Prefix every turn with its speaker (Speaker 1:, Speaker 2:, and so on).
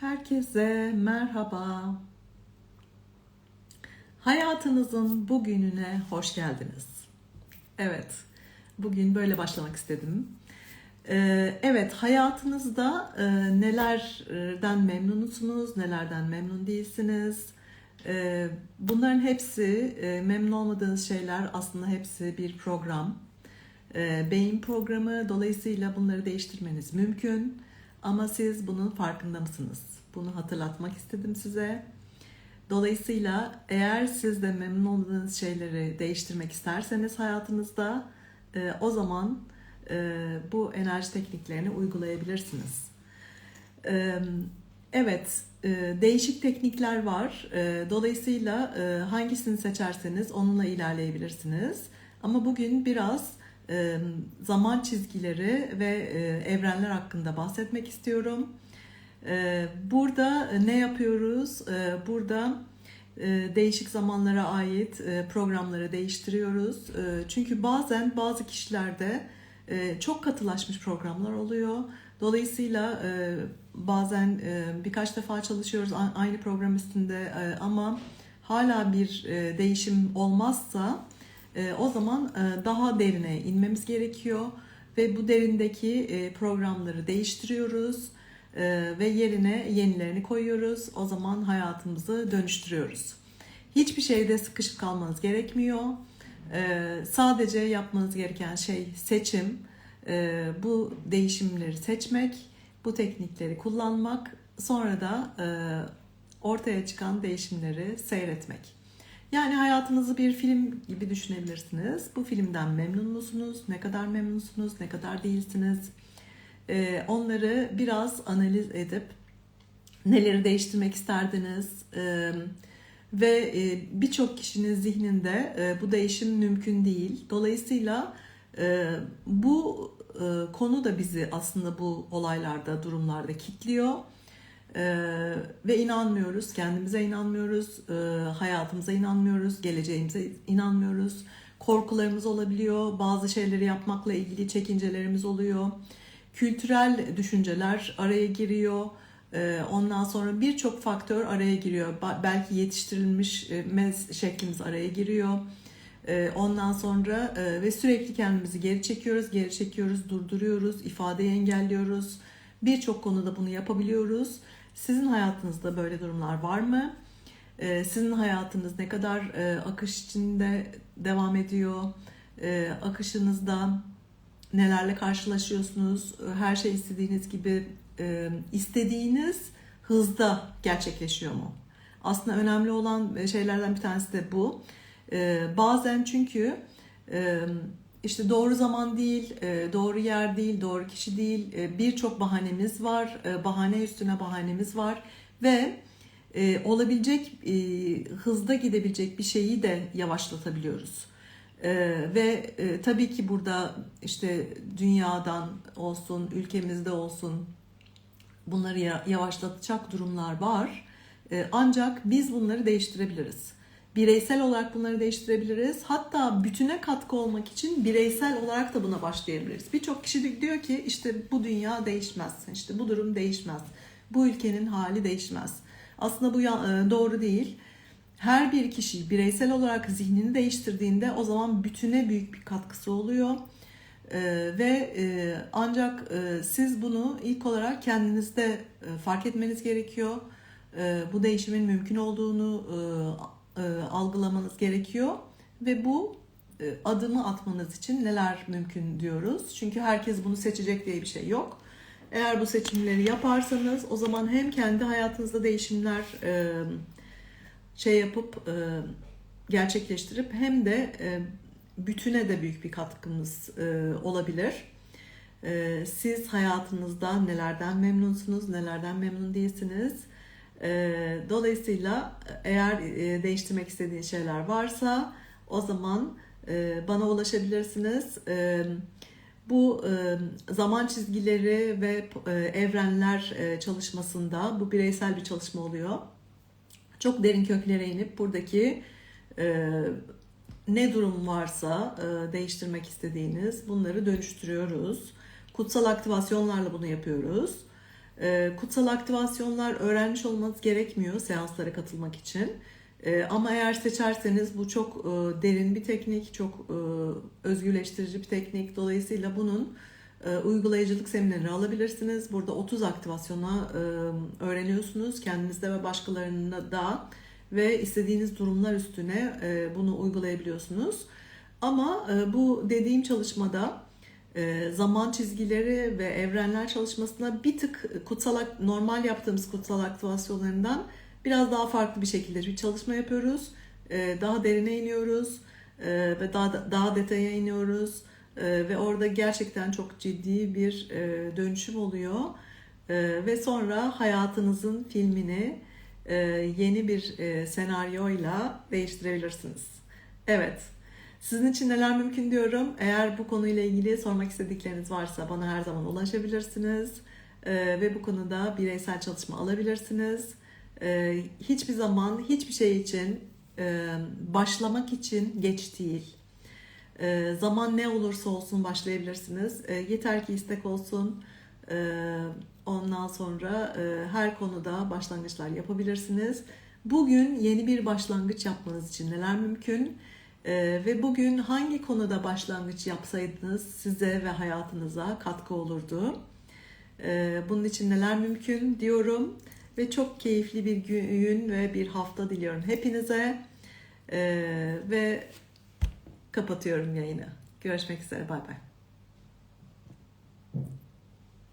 Speaker 1: Herkese merhaba. Hayatınızın bugününe hoş geldiniz. Evet, bugün böyle başlamak istedim. Ee, evet, hayatınızda e, nelerden memnunsunuz, nelerden memnun değilsiniz? Ee, bunların hepsi, e, memnun olmadığınız şeyler aslında hepsi bir program. Ee, beyin programı, dolayısıyla bunları değiştirmeniz mümkün. Ama siz bunun farkında mısınız? Bunu hatırlatmak istedim size. Dolayısıyla eğer siz de memnun olmadığınız şeyleri değiştirmek isterseniz hayatınızda e, o zaman e, bu enerji tekniklerini uygulayabilirsiniz. E, evet, e, değişik teknikler var. E, dolayısıyla e, hangisini seçerseniz onunla ilerleyebilirsiniz. Ama bugün biraz zaman çizgileri ve e, evrenler hakkında bahsetmek istiyorum. E, burada ne yapıyoruz? E, burada e, değişik zamanlara ait e, programları değiştiriyoruz. E, çünkü bazen bazı kişilerde e, çok katılaşmış programlar oluyor. Dolayısıyla e, bazen e, birkaç defa çalışıyoruz aynı program üstünde e, ama hala bir e, değişim olmazsa e, o zaman e, daha derine inmemiz gerekiyor ve bu derindeki e, programları değiştiriyoruz e, ve yerine yenilerini koyuyoruz. O zaman hayatımızı dönüştürüyoruz. Hiçbir şeyde sıkışıp kalmanız gerekmiyor. E, sadece yapmanız gereken şey seçim. E, bu değişimleri seçmek, bu teknikleri kullanmak, sonra da ortaya çıkan değişimleri seyretmek. Yani hayatınızı bir film gibi düşünebilirsiniz. Bu filmden memnun musunuz? Ne kadar memnunsunuz? Ne kadar değilsiniz? Ee, onları biraz analiz edip neleri değiştirmek isterdiniz? Ee, ve e, birçok kişinin zihninde e, bu değişim mümkün değil. Dolayısıyla e, bu konu da bizi aslında bu olaylarda, durumlarda kilitliyor. Ee, ve inanmıyoruz, kendimize inanmıyoruz, e, hayatımıza inanmıyoruz, geleceğimize inanmıyoruz. Korkularımız olabiliyor, bazı şeyleri yapmakla ilgili çekincelerimiz oluyor. Kültürel düşünceler araya giriyor. Ee, ondan sonra birçok faktör araya giriyor. Ba- belki yetiştirilmiş e, şeklimiz araya giriyor. Ee, ondan sonra e, ve sürekli kendimizi geri çekiyoruz, geri çekiyoruz, durduruyoruz, ifadeyi engelliyoruz. Birçok konuda bunu yapabiliyoruz. Sizin hayatınızda böyle durumlar var mı? Ee, sizin hayatınız ne kadar e, akış içinde devam ediyor? Ee, akışınızda nelerle karşılaşıyorsunuz? Her şey istediğiniz gibi e, istediğiniz hızda gerçekleşiyor mu? Aslında önemli olan şeylerden bir tanesi de bu. Ee, bazen çünkü e, işte doğru zaman değil, e, doğru yer değil, doğru kişi değil. E, Birçok bahanemiz var, e, bahane üstüne bahanemiz var ve olabilecek hızda gidebilecek bir şeyi de yavaşlatabiliyoruz. Ve tabii ki burada işte dünyadan olsun, ülkemizde olsun bunları ya- yavaşlatacak durumlar var. Ancak biz bunları değiştirebiliriz. Bireysel olarak bunları değiştirebiliriz. Hatta bütüne katkı olmak için bireysel olarak da buna başlayabiliriz. Birçok kişi diyor ki işte bu dünya değişmez, işte bu durum değişmez, bu ülkenin hali değişmez. Aslında bu e, doğru değil. Her bir kişi bireysel olarak zihnini değiştirdiğinde o zaman bütüne büyük bir katkısı oluyor. Ee, ve e, ancak e, siz bunu ilk olarak kendinizde e, fark etmeniz gerekiyor. E, bu değişimin mümkün olduğunu e, algılamanız gerekiyor ve bu e, adımı atmanız için neler mümkün diyoruz. Çünkü herkes bunu seçecek diye bir şey yok. Eğer bu seçimleri yaparsanız o zaman hem kendi hayatınızda değişimler e, şey yapıp e, gerçekleştirip hem de e, bütüne de büyük bir katkınız e, olabilir. E, siz hayatınızda nelerden memnunsunuz, nelerden memnun değilsiniz. E, dolayısıyla eğer e, değiştirmek istediğiniz şeyler varsa o zaman e, bana ulaşabilirsiniz. E, bu e, zaman çizgileri ve evrenler çalışmasında bu bireysel bir çalışma oluyor. Çok derin köklere inip buradaki ne durum varsa değiştirmek istediğiniz bunları dönüştürüyoruz. Kutsal aktivasyonlarla bunu yapıyoruz. E, kutsal aktivasyonlar öğrenmiş olmanız gerekmiyor seanslara katılmak için. E, ama eğer seçerseniz bu çok e, derin bir teknik, çok e, özgürleştirici bir teknik. Dolayısıyla bunun e, uygulayıcılık seminerini alabilirsiniz. Burada 30 aktivasyona e, öğreniyorsunuz kendinizde ve başkalarında da ve istediğiniz durumlar üstüne bunu uygulayabiliyorsunuz. Ama bu dediğim çalışmada zaman çizgileri ve evrenler çalışmasına bir tık kutsal normal yaptığımız kutsal aktivasyonlarından biraz daha farklı bir şekilde bir çalışma yapıyoruz. E, Daha derine iniyoruz e, ve daha daha detaya iniyoruz E, ve orada gerçekten çok ciddi bir e, dönüşüm oluyor E, ve sonra hayatınızın filmini e, yeni bir e, senaryoyla değiştirebilirsiniz. Evet. Sizin için neler mümkün diyorum. Eğer bu konuyla ilgili sormak istedikleriniz varsa bana her zaman ulaşabilirsiniz. Ee, ve bu konuda bireysel çalışma alabilirsiniz. Ee, hiçbir zaman hiçbir şey için e, başlamak için geç değil. Ee, zaman ne olursa olsun başlayabilirsiniz. Ee, yeter ki istek olsun. Ee, ondan sonra e, her konuda başlangıçlar yapabilirsiniz. Bugün yeni bir başlangıç yapmanız için neler mümkün? Ee, ve bugün hangi konuda başlangıç yapsaydınız size ve hayatınıza katkı olurdu? Ee, bunun için neler mümkün diyorum ve çok keyifli bir gün ve bir hafta diliyorum hepinize Ee, ve kapatıyorum yayını. Görüşmek üzere bay bay.